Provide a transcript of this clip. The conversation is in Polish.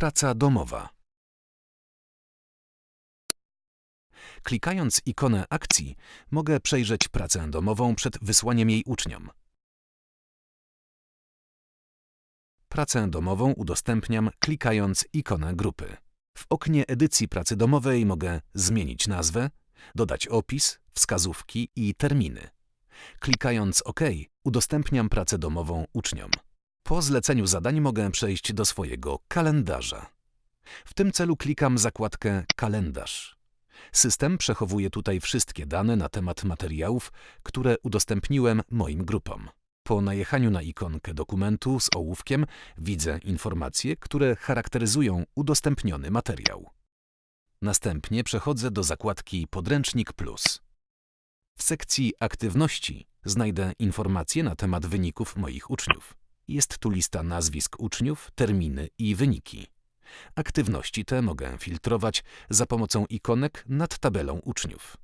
Praca domowa. Klikając ikonę akcji, mogę przejrzeć pracę domową przed wysłaniem jej uczniom. Pracę domową udostępniam klikając ikonę grupy. W oknie edycji pracy domowej mogę zmienić nazwę, dodać opis, wskazówki i terminy. Klikając OK udostępniam pracę domową uczniom. Po zleceniu zadań mogę przejść do swojego kalendarza. W tym celu klikam zakładkę Kalendarz. System przechowuje tutaj wszystkie dane na temat materiałów, które udostępniłem moim grupom. Po najechaniu na ikonkę dokumentu z ołówkiem widzę informacje, które charakteryzują udostępniony materiał. Następnie przechodzę do zakładki Podręcznik Plus. W sekcji Aktywności znajdę informacje na temat wyników moich uczniów. Jest tu lista nazwisk uczniów, terminy i wyniki. Aktywności te mogę filtrować za pomocą ikonek nad tabelą uczniów.